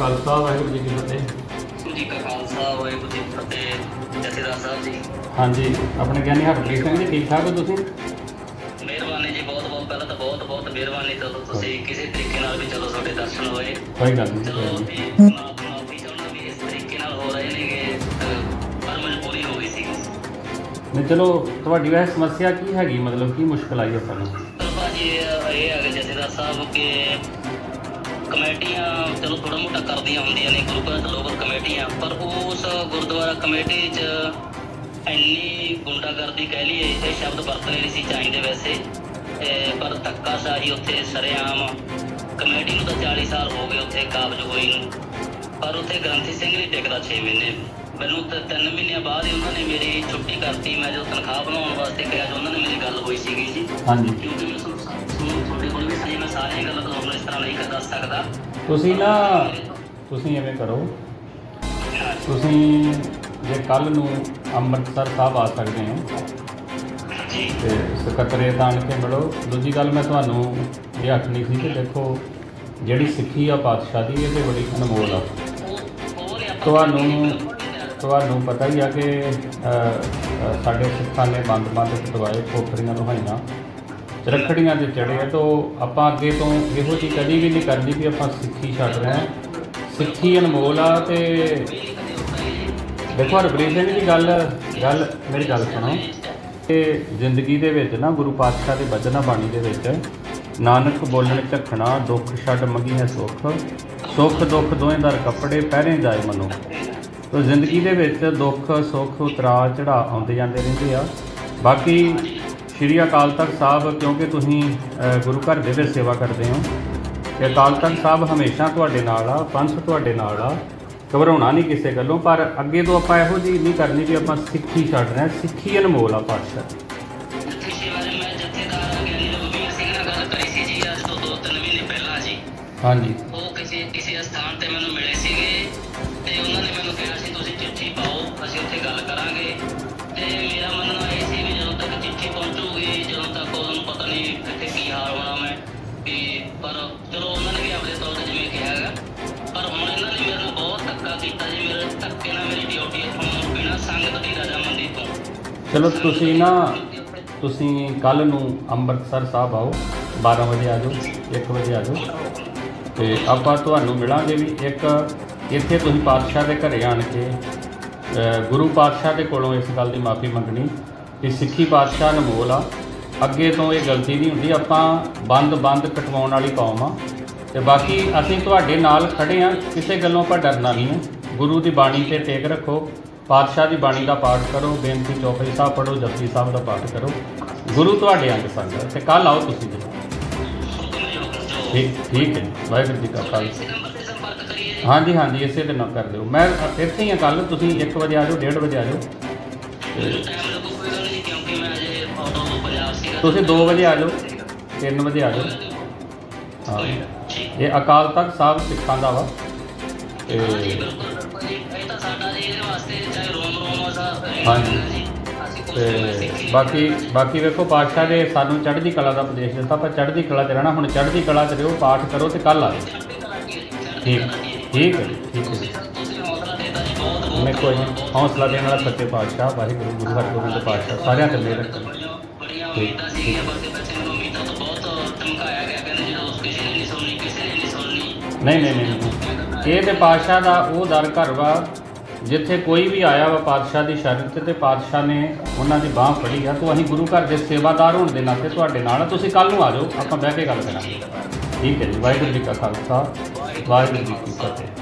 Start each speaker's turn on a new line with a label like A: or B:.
A: ਖਾਲਸਾ ਵਾਹਿਗੁਰੂ ਜੀ ਕੀ ਫਤਿਹ।
B: ਜੀ ਕਾ ਖਾਲਸਾ ਵਾਹਿਗੁਰੂ ਜੀ ਕੀ ਫਤਿਹ। ਜਥੇਦਾਰ ਸਾਹਿਬ ਜੀ।
A: ਹਾਂਜੀ ਆਪਣੇ ਗਿਆਨੀ ਹਰਪ੍ਰੀਤ ਸਿੰਘ ਜੀ ਠੀਕ ਠਾਕ ਹੋ ਤੁਸੀਂ?
B: ਮਿਹਰਬਾਨੀ ਜੀ ਬਹੁਤ ਬਹੁਤ ਪਹਿਲਾਂ ਤਾਂ ਬਹੁਤ ਬਹੁਤ ਮਿਹਰਬਾਨੀ। ਚਲੋ ਤੁਸੀਂ ਕਿਸੇ ਤਰੀਕੇ ਨਾਲ ਵੀ ਚਲੋ ਤੁਹਾਡੇ ਦਰਸ਼ਨ ਹੋਏ।
A: ਕੋਈ ਗੱਲ ਨਹੀਂ
B: ਚਲੋ। ਵੀ ਮਾਫੀ ਚਾਹੁੰਦਾ ਵੀ ਇਸ ਤਰੀਕੇ ਨਾਲ ਹੋ ਰਹੇ ਨੇਗੇ ਅਹ, ਪਰ ਮਜਬੂਰੀ ਹੋ ਗਈ ਸੀ।
A: ਨਹੀਂ ਚਲੋ ਤੁਹਾਡੀ ਵੈਸੇ ਸਮੱਸਿਆ ਕੀ ਹੈਗੀ? ਮਤਲਬ ਕੀ ਮੁਸ਼ਕਲ ਆਈ ਆਪਾਂ ਨੂੰ?
B: ਪਰ ਭਾਜੀ ਇਹ ਇਹ ਹੈਗਾ ਜਥੇਦਾਰ ਸਾਹਿਬ ਕਿ ਕਮੇਟੀਆਂ ਚਲੋ ਥੋੜਾ ਮੋਟਾ ਕਰਦੀਆਂ ਹੁੰਦੀਆਂ ਨੇ ਗੁਰੂ ਘਰ ਲੋਕਲ ਕਮੇਟੀਆਂ ਪਰ ਉਸ ਗੁਰਦੁਆਰਾ ਕਮੇਟੀ 'ਚ ਇੰਨੀ ਗੁੰਡਾਗਰਦੀ ਕਹਿ ਲਈਏ ਇਹ ਸ਼ਬਦ ਵਰਤਣੇ ਨਹੀਂ ਸੀ ਚਾਹੀਦੇ ਵੈਸੇ। ਪਰ ਧੱਕਾ ਸਾਹੀ ਉੱਥੇ ਸਰੇਆਮ ਕਮੇਟੀ ਨੂੰ ਤਾਂ 40 ਸਾਲ ਹੋ ਗਏ ਉੱਥੇ ਕਾਬਜ ਹੋਈ ਨੂੰ। ਪਰ ਉੱਥੇ ਗ੍ਰੰਥੀ ਸਿੰਘ ਨਹੀਂ ਟਿਕਦਾ 6 ਮਹੀਨੇ। ਮੈਨੂੰ ਤਾਂ 3 ਮਹੀਨਿਆਂ ਬਾਅਦ ਹੀ ਉਹਨਾਂ ਨੇ ਮੇਰੀ ਛੁੱਟੀ ਕਰਤੀ ਮੈਂ ਜੋ ਤਨਖਾਹ ਬਣਾਉਣ ਵਾਸਤੇ ਕਿਹਾ ਸੀ ਉਹਨਾਂ ਨੇ ਮੇਰੀ ਗੱਲ ਹੋਈ ਸੀਗੀ ਜੀ।
A: ਹਾਂਜੀ।
B: ਕਿਉਂਕਿ ਮੈਂ ਸਾਰੀਆਂ ਗੱਲਾਂ ਤੁਹਾਨੂੰ ਇਸ ਤਰ੍ਹਾਂ ਨਹੀਂ ਕਰ ਦੱਸ ਸਕਦਾ।
A: ਤੁਸੀਂ ਨਾ ਤੁਸੀਂ ਐਵੇਂ ਕਰੋ। ਤੁਸੀਂ ਜੇ ਕੱਲ ਨੂੰ ਅੰਮ੍ਰਿਤਸਰ ਸਾਹਿਬ ਆ ਸਕਦੇ ਹੋ
B: ਜੀ।
A: ਤੇ ਸਕੱਤਰੇਤ ਆਣ ਕੇ ਮਿਲੋ। ਦੂਜੀ ਗੱਲ ਮੈਂ ਤੁਹਾਨੂੰ ਇਹ ਆਖਣੀ ਸੀ ਕਿ ਦੇਖੋ ਜਿਹੜੀ ਸਿੱਖੀ ਆ ਪਾਤਸ਼ਾਹ ਦੀ ਇਹ ਤੇ ਬੜੀ ਅਨਮੋਲ ਆ। ਤੁਹਾਨੂੰ ਤੁਹਾਨੂੰ ਪਤਾ ਹੀ ਆ ਕਿ ਸਾਡੇ ਸਿੱਖਾਂ ਨੇ ਬੰਦ-ਬੰਦ ਕਟਵਾਏ ਖੋਪਰੀਆਂ ਲੋਹਾਈਆਂ ਰੱਖੜੀਆਂ ਤੇ ਚੜੇ ਆ, ਤਾਂ ਆਪਾਂ ਅੱਗੇ ਤੋਂ ਇਹੋ ਜਿਹੀ ਕਦੀ ਵੀ ਨਹੀਂ ਕਰਨੀ ਕਿ ਆਪਾਂ ਸਿੱਖੀ ਛੱਡ ਰਹੇ ਹਾਂ। ਸਿੱਖੀ ਅਨਮੋਲ ਆ ਤੇ ਦੇਖੋ ਹਰਪ੍ਰੀਤ ਸਿੰਘ ਦੀ ਗੱਲ ਗੱਲ, ਮੇਰੀ ਗੱਲ ਸੁਣੋ। ਕਿ ਜ਼ਿੰਦਗੀ ਦੇ ਵਿੱਚ ਨਾ ਗੁਰੂ ਪਾਤਸ਼ਾਹ ਦੇ ਬਚਨਾ ਬਾਣੀ ਦੇ ਵਿੱਚ ਨਾਨਕ ਬੋਲਣ ਝਖਣਾ ਦੁੱਖ ਛੱਡ ਮੰਗੀ ਹੈ ਸੁੱਖ। ਸੁੱਖ, ਦੁੱਖ ਦੋਵੇਂ ਦਰ ਕੱਪੜੇ, ਪਹਿਰੇ ਜਾਏ ਮਨੋ। ਤੋ ਜ਼ਿੰਦਗੀ ਦੇ ਵਿੱਚ ਦੁੱਖ, ਸੁੱਖ, ਉਤਰਾਅ ਚੜਾ ਆਉਂਦੇ ਜਾਂਦੇ ਰਹਿੰਦੇ ਆ। ਬਾਕੀ ਸ਼੍ਰੀ ਅਕਾਲ ਤਖਤ ਸਾਹਿਬ ਕਿਉਂਕਿ ਤੁਸੀਂ ਗੁਰੂ ਘਰ ਦੇ ਵਿੱਚ ਸੇਵਾ ਕਰਦੇ ਹੋ ਤੇ ਅਕਾਲ ਤਖਤ ਸਾਹਿਬ ਹਮੇਸ਼ਾ ਤੁਹਾਡੇ ਨਾਲ ਆ ਪੰਥ ਤੁਹਾਡੇ ਨਾਲ ਆ ਘਬਰਾਉਣਾ ਨਹੀਂ ਕਿਸੇ ਗੱਲੋਂ ਪਰ ਅੱਗੇ ਤੋਂ ਆਪਾਂ ਇਹੋ ਜਿਹੀ ਨਹੀਂ ਕਰਨੀ ਵੀ ਆਪਾਂ ਸਿੱਖੀ ਛੱਡ ਰਹੇ ਹਾਂ ਸਿੱਖੀ ਅਨਮੋਲ ਆ ਪਾਤਸ਼ਾਹ।
B: ਪਿਛਲੇ ਵਾਰ ਮੈਂ ਜਥੇਦਾਰ ਗਿਆਨੀ ਰਘੁਵੀਰ ਸਿੰਘ ਨਾਲ ਗੱਲ ਕਰੀ ਸੀ ਜੀ ਅੱਜ ਤੋਂ 2-3 ਮਹੀਨੇ ਪਹਿਲਾਂ ਜੀ।
A: ਹਾਂਜੀ।
B: ਉਹ ਕਿਸੇ ਕਿਸੇ ਸਥਾਨ ਤੇ ਮੈਨੂੰ ਮਿਲੇ ਸੀਗੇ। ਪਰ ਚਲੋ ਉਹਨਾਂ ਨੇ ਵੀ ਆਪਣੇ ਤੌਰ ਤੇ ਜਿਵੇਂ ਕਿਹਾ ਹੈਗਾ। ਪਰ ਹੁਣ ਇਹਨਾਂ ਨੇ ਮੇਰੇ ਨਾਲ ਬਹੁਤ ਧੱਕਾ ਕੀਤਾ ਜੀ, ਮੇਰੇ ਧੱਕੇ ਨਾਲ ਮੇਰੀ ਡਿਊਟੀ ਇੱਥੋਂ ਬਿਨਾਂ ਸੰਗਤ ਦੀ ਰਜ਼ਾਮੰਦੀ ਤੋਂ।
A: ਚਲੋ ਤੁਸੀਂ ਨਾ, ਤੁਸੀਂ ਕੱਲ ਨੂੰ ਅੰਮ੍ਰਿਤਸਰ ਸਾਹਿਬ ਆਓ 12 ਵਜੇ ਆ ਜਾਓ 1 ਵਜੇ ਆ ਜਾਓ। ਤੇ ਆਪਾਂ ਤੁਹਾਨੂੰ ਮਿਲਾਂਗੇ ਵੀ ਇੱਕ, ਇੱਥੇ ਤੁਸੀਂ ਪਾਤਸ਼ਾਹ ਦੇ ਘਰੇ ਆਣ ਕੇ ਗੁਰੂ ਪਾਤਸ਼ਾਹ ਦੇ ਕੋਲੋਂ ਇਸ ਗੱਲ ਦੀ ਮਾਫੀ ਮੰਗਣੀ। ਕਿ ਸਿੱਖੀ ਪਾਤਸ਼ਾਹ ਅਨਮੋਲ ਆ। ਅੱਗੇ ਤੋਂ ਇਹ ਗਲਤੀ ਨਹੀਂ ਹੁੰਦੀ, ਆਪਾਂ ਬੰਦ ਬੰਦ ਕਟਵਾਉਣ ਵਾਲੀ ਕੌਮ ਆ। ਤੇ ਬਾਕੀ ਅਸੀਂ ਤੁਹਾਡੇ ਨਾਲ ਖੜੇ ਆ, ਕਿਸੇ ਗੱਲੋਂ ਆਪਾਂ ਡਰਨਾ ਨਹੀਂ ਹੈ। ਗੁਰੂ ਦੀ ਬਾਣੀ ਤੇ ਟੇਕ ਰੱਖੋ, ਪਾਤਸ਼ਾਹ ਦੀ ਬਾਣੀ ਦਾ ਪਾਠ ਕਰੋ, ਬੇਨਤੀ ਚੌਪਈ ਸਾਹਿਬ ਪੜੋ ਜਪਜੀ ਸਾਹਿਬ ਦਾ ਪਾਠ ਕਰੋ। ਗੁਰੂ ਤੁਹਾਡੇ ਅੰਗ ਸੰਗ ਹੈ ਤੇ ਕੱਲ ਆਓ ਤੁਸੀਂ ਜੀ। ਠੀਕ ਠੀਕ ਹੈ ਜੀ। ਵਾਹਿਗੁਰੂ ਜੀ ਕਾ ਖਾਲਸਾ। ਹਾਂਜੀ ਹਾਂਜੀ, ਇਸੇ ਦੇ ਨਾਲ ਕਰ ਦਿਓ। ਮੈਂ ਇੱਥੇ ਹੀ ਆ ਕੱਲ ਤੁਸੀਂ 1 ਵਜੇ ਆ ਜਾਓ 1:30 ਵਜੇ ਆ ਜਾਓ।
B: ਮੈਨੂੰ
A: ਤੁਸੀਂ 2 ਵਜੇ ਆ ਜਾਓ 3 ਵਜੇ ਆ ਜਾਓ। ਹਾਂ। ਇਹ ਅਕਾਲ ਤਖਤ ਸਾਹਿਬ ਸਿੱਖਾਂ ਦਾ ਵਾ। ਤੇ
B: ਹਾਂਜੀ। ਬਿਲਕੁਲ ਤੇ
A: ਬਾਕੀ ਬਾਕੀ ਵੇਖੋ, ਪਾਤਸ਼ਾਹ ਨੇ ਸਾਨੂੰ ਚੜ੍ਹਦੀ ਕਲਾ ਦਾ ਉਪਦੇਸ਼ ਦਿੱਤਾ, ਪਰ ਚੜ੍ਹਦੀ ਕਲਾ 'ਚ ਰਹਿਣਾ, ਹੁਣ ਚੜ੍ਹਦੀ ਕਲਾ 'ਚ ਰਹੋ, ਪਾਠ ਕਰੋ ਤੇ ਕੱਲ ਆਓ ਠੀਕ ਠੀਕ ਹੈ ਠੀਕ ਹੈ ਜੀ।
B: ਤੁਸੀਂ ਹੌਸਲਾ ਦੇਤਾ
A: ਮੈਂ ਕੋਈ ਹੌਸਲਾ ਦੇਣ ਵਾਲਾ ਸੱਚੇ ਪਾਤਸ਼ਾਹ, ਵਾਹਿਗੁਰੂ, ਗੁਰੂ ਹਰਗੋਬਿੰਦ ਪਾਤਸ਼ਾਹ, ਸਾਰਿਆਂ ਤੇ ਮਿਹਰ ਰੱਖਣ।
B: ਬੜੀਆਂ ਉਮੀਦਾਂ ਸੀਗੀਆਂ ਪਰ ਬੱਚੇ ਨੂੰ ਉਮੀਦਾਂ ਤੋਂ ਬਹੁਤ ਧਮਕਾਇਆ ਗਿਆ, ਕਹਿੰਦੇ ਜਦੋਂ ਕਿਸੇ ਨੇ ਨਹੀਂ ਸੁਣਨੀ, ਕਿਸੇ ਨੇ ਨਹੀਂ ਸੁਣਨੀ।
A: ਨਹੀਂ ਨਹੀਂ ਨਹੀਂ ਇਹ ਤੇ ਪਾਤਸ਼ਾਹ ਦਾ ਉਹ ਦਰ ਘਰ ਵਾ, ਜਿੱਥੇ ਕੋਈ ਵੀ ਆਇਆ ਵਾ ਪਾਤਸ਼ਾਹ ਦੀ ਸ਼ਰਤ ਤੇ ਪਾਤਸ਼ਾਹ ਨੇ ਉਹਨਾਂ ਦੀ ਬਾਹ ਫੜੀ ਆ। ਤੋਂ ਅਸੀਂ ਗੁਰੂ ਘਰ ਦੇ ਸੇਵਾਦਾਰ ਹੋਣ ਦੇ ਨਾਤੇ ਤੁਹਾਡੇ ਨਾਲ ਆ, ਤੁਸੀਂ ਕੱਲ ਨੂੰ ਆ ਜਾਓ, ਆਪਾਂ ਬਹਿ ਕੇ ਗੱਲ ਕਰਾਂਗੇ। ਠੀਕ ਹੈ ਜੀ, ਵਾਹਿਗੁਰੂ ਜੀ ਕਾ ਖਾਲਸਾ, ਵਾਹਿਗੁਰੂ ਜੀ ਕੀ ਫਤਿਹ।